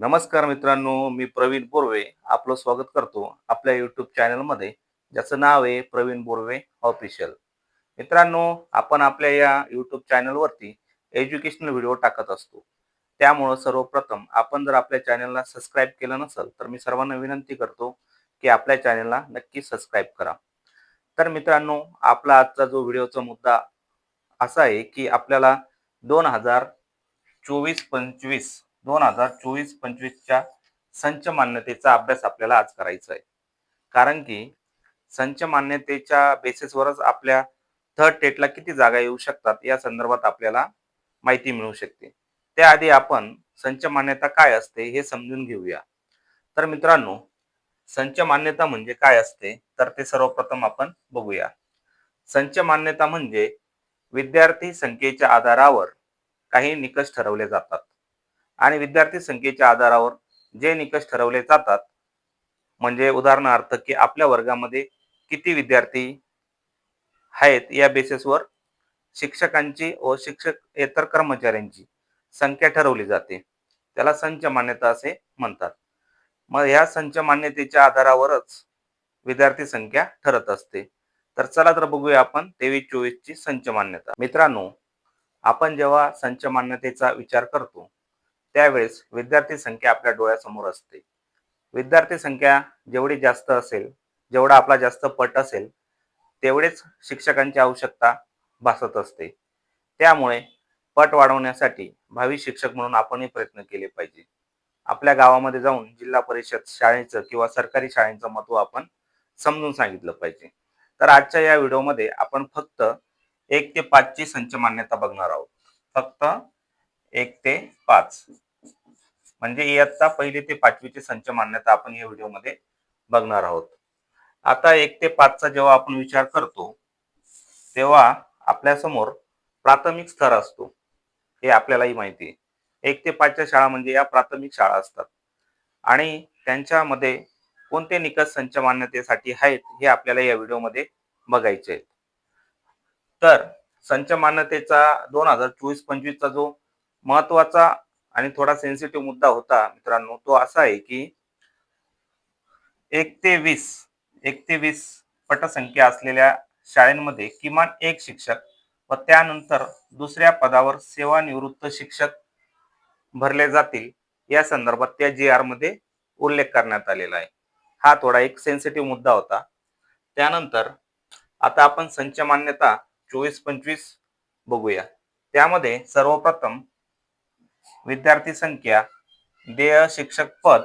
नमस्कार मित्रांनो मी प्रवीण बोर्वे आपलं स्वागत करतो आपल्या यूट्यूब चॅनलमध्ये ज्याचं नाव आहे प्रवीण बोरवे ऑफिशियल मित्रांनो आपण आपल्या या यूट्यूब चॅनलवरती एज्युकेशनल व्हिडिओ टाकत असतो. त्यामुळं सर्वप्रथम आपण जर आपल्या चॅनलला सबस्क्राईब केलं नसेल तर मी सर्वांना विनंती करतो की आपल्या चॅनलला नक्की सबस्क्राईब करा. तर मित्रांनो आपला आजचा जो व्हिडिओचा मुद्दा असा आहे की आपल्याला दोन हजार चोवीस पंचवीस दोन हजार चोवीस पंचवीसच्या संच मान्यतेचा अभ्यास आपल्याला आज करायचा आहे. कारण की संच मान्यतेच्या बेसिसवरच आपल्या थर्ड टेटला किती जागा येऊ शकतात या संदर्भात आपल्याला माहिती मिळू शकते. त्याआधी आपण संच मान्यता काय असते हे समजून घेऊया. तर मित्रांनो संच मान्यता म्हणजे काय असते? तर ते सर्वप्रथम आपण बघूया. संच मान्यता म्हणजे विद्यार्थी संख्येच्या आधारावर काही निकष ठरवले जातात. आणि विद्यार्थी संख्येच्या आधारावर जे निकष ठरवले जातात म्हणजे उदाहरणार्थ की आपल्या वर्गामध्ये किती विद्यार्थी आहेत या बेसिसवर शिक्षकांची व शिक्षक इतर कर्मचाऱ्यांची संख्या ठरवली जाते. त्याला संच मान्यता असे म्हणतात. मग ह्या संच मान्यतेच्या आधारावरच विद्यार्थी संख्या ठरत असते. तर चला तर बघूया आपण तेवीस चोवीस ची संच मान्यता. मित्रांनो आपण जेव्हा संच मान्यतेचा विचार करतो त्यावेळेस विद्यार्थी संख्या आपल्या डोळ्यासमोर असते. विद्यार्थी संख्या जेवढी जास्त असेल जेवढा आपला जास्त पट असेल तेवढेच शिक्षकांची आवश्यकता भासत असते. त्यामुळे पट वाढवण्यासाठी भावी शिक्षक म्हणून आपणही प्रयत्न केले पाहिजे. आपल्या गावामध्ये जाऊन जिल्हा परिषद शाळेचं किंवा सरकारी शाळेचं महत्त्व आपण समजून सांगितलं पाहिजे. तर आजच्या या व्हिडिओमध्ये आपण फक्त एक ते पाचची संच मान्यता बघणार आहोत. फक्त एक ते पाच. म्हणजे इयत्ता पहिली ते पाचवीचे संच मान्यता आपण या व्हिडिओमध्ये बघणार आहोत. आता एक ते पाचचा जेव्हा आपण विचार करतो तेव्हा आपल्यासमोर प्राथमिक स्तर असतो. हे आपल्यालाही माहिती आहे. एक ते पाचच्या शाळा म्हणजे या प्राथमिक शाळा असतात. आणि त्यांच्यामध्ये कोणते निकष संच मान्यतेसाठी आहेत हे आपल्याला या व्हिडिओमध्ये बघायचे आहेत. तर संच मान्यतेचा दोन हजार चोवीस पंचवीसचा जो महत्त्वाचा आणि थोडा सेन्सिटिव्ह मुद्दा होता मित्रांनो. तो असा आहे की एक ते वीस एक ते वीस पटसंख्या असलेल्या शाळेमध्ये किमान एक शिक्षक व त्यानंतर दुसऱ्या पदावर सेवानिवृत्त शिक्षक भरले जातील या संदर्भात त्या जी आरमध्ये उल्लेख करण्यात आलेला आहे. हा थोडा एक सेन्सिटिव्ह मुद्दा होता. त्यानंतर आता आपण संच मान्यता चोवीस पंचवीस बघूया. त्यामध्ये सर्वप्रथम विद्यार्थी संख्या देय शिक्षक पद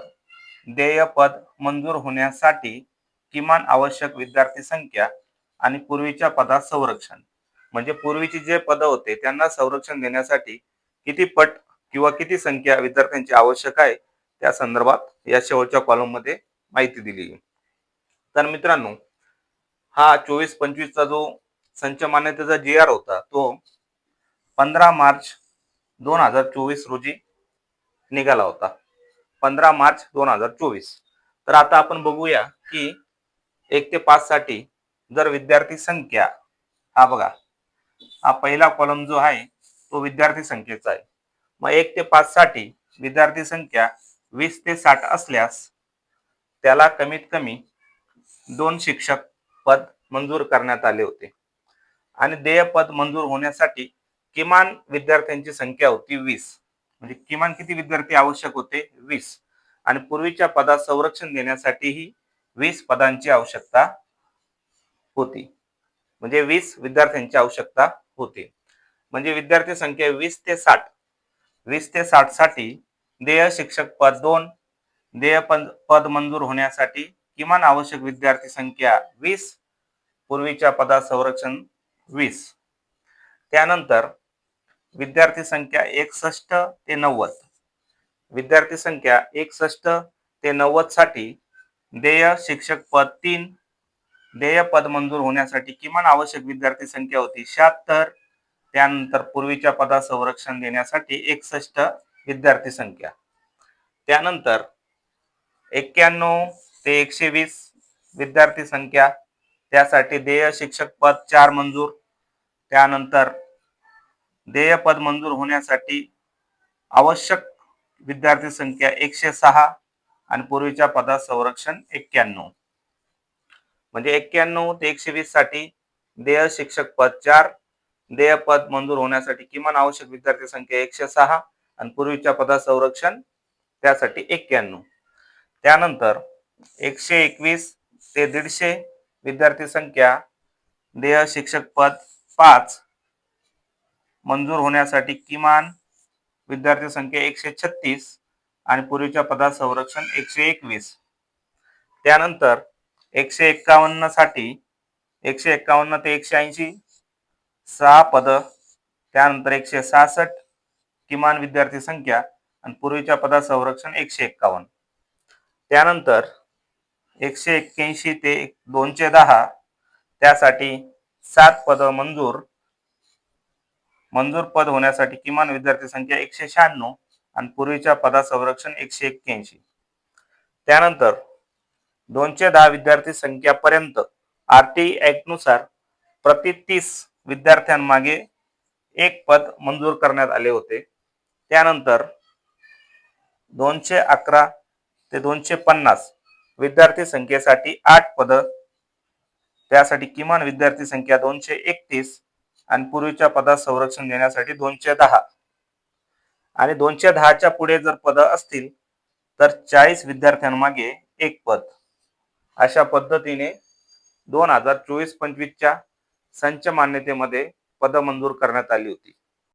देय पद मंजूर होण्यासाठी किमान आवश्यक विद्यार्थी संख्या आणि पूर्वीच्या पदात संरक्षण. म्हणजे पूर्वीची जे पद होते त्यांना संरक्षण देण्यासाठी किती पट किंवा किती संख्या विद्यार्थ्यांची आवश्यक आहे त्या संदर्भात या शेवटच्या कॉलममध्ये माहिती दिली. तर मित्रांनो हा चोवीस पंचवीसचा जो संच मान्यतेचा जी आर होता तो पंधरा मार्च दोन हजार चोवीस रोजी निघाला होता. पंधरा मार्च दोन हजार चोवीस. तर आता आपण बघूया की एक ते पाच साठी जर विद्यार्थी संख्या हा बघा हा पहिला कॉलम जो आहे तो विद्यार्थी संख्येचा आहे. मग एक ते पाच साठी विद्यार्थी संख्या वीस ते साठ असल्यास त्याला कमीत कमी दोन शिक्षक पद मंजूर करण्यात आले होते. आणि देय पद मंजूर होण्यासाठी किमान विद्यार्थ्यांची संख्या होती वीस. म्हणजे किमान किती विद्यार्थी आवश्यक होते? वीस. आणि पूर्वीच्या पदात संरक्षण देण्यासाठीही वीस पदांची आवश्यकता होती. म्हणजे वीस विद्यार्थ्यांची आवश्यकता होती. म्हणजे विद्यार्थी संख्या वीस ते साठ. वीस ते साठसाठी देय शिक्षक पद दोन देय पद पद मंजूर होण्यासाठी किमान आवश्यक विद्यार्थी संख्या वीस पूर्वीच्या पदात संरक्षण वीस. त्यानंतर विद्यार्थी संख्या एकसष्ट ते नव्वद. विद्यार्थी संख्या एकसष्ट ते नव्वदसाठी देय शिक्षक पद तीन देय पद मंजूर होण्यासाठी किमान आवश्यक विद्यार्थी संख्या होती शहात्तर. त्यानंतर पूर्वीच्या पदा संरक्षण देण्यासाठी एकसष्ट विद्यार्थी संख्या. त्यानंतर एक्क्याण्णव ते एकशे वीस विद्यार्थी संख्या त्यासाठी देय शिक्षक पद चार मंजूर. त्यानंतर देय पद मंजूर होण्यासाठी आवश्यक विद्यार्थी संख्या एकशे सहा आणि पूर्वीच्या पदात संरक्षण एक्क्याण्णव. म्हणजे एक्क्याण्णव ते एकशे वीससाठी देय शिक्षक पद चार देय पद मंजूर होण्यासाठी किमान आवश्यक विद्यार्थी संख्या एकशे सहा आणि पूर्वीच्या पदात संरक्षण त्यासाठी एक्क्याण्णव. त्यानंतर एकशे एकवीस ते दीडशे विद्यार्थी संख्या देय शिक्षक पद पाच मंजूर होण्यासाठी किमान विद्यार्थी संख्या एकशे छत्तीस आणि पूर्वीच्या पदात संरक्षण एकशे एकवीस. त्यानंतर एकशे एक्कावन्नसाठी एकशे एक्कावन्न ते एकशे ऐंशी सहा पद त्यानंतर एकशे सहासष्ट किमान विद्यार्थी संख्या आणि पूर्वीच्या पदात संरक्षण एकशे एक्कावन्न. त्यानंतर एकशे एक्क्याऐंशी ते दोनशे दहा त्यासाठी सात पद मंजूर मंजूर पद होण्यासाठी किमान विद्यार्थी संख्या एकशे शहाण्णव आणि पूर्वीच्या पदात संरक्षण एकशे एक्क्याऐंशी. त्यानंतर दोनशे दहा विद्यार्थी संख्यापर्यंत आर टी नुसार प्रति तीस विद्यार्थ्यांमागे एक पद मंजूर करण्यात आले होते. त्यानंतर दोनशे अकरा ते दोनशे पन्नास विद्यार्थी संख्येसाठी आठ पद त्यासाठी किमान विद्यार्थी संख्या दोनशे एकतीस आणि पूर्वीच्या पदात संरक्षण देण्यासाठी दोनशे दहा. आणि दोनशे दहाच्या पुढे जर पद असतील तर चाळीस विद्यार्थ्यांमागे एक पद. अशा पद्धतीने दोन हजार चोवीस पंचवीसच्या संच मान्यतेमध्ये पद मंजूर करण्यात आली होती.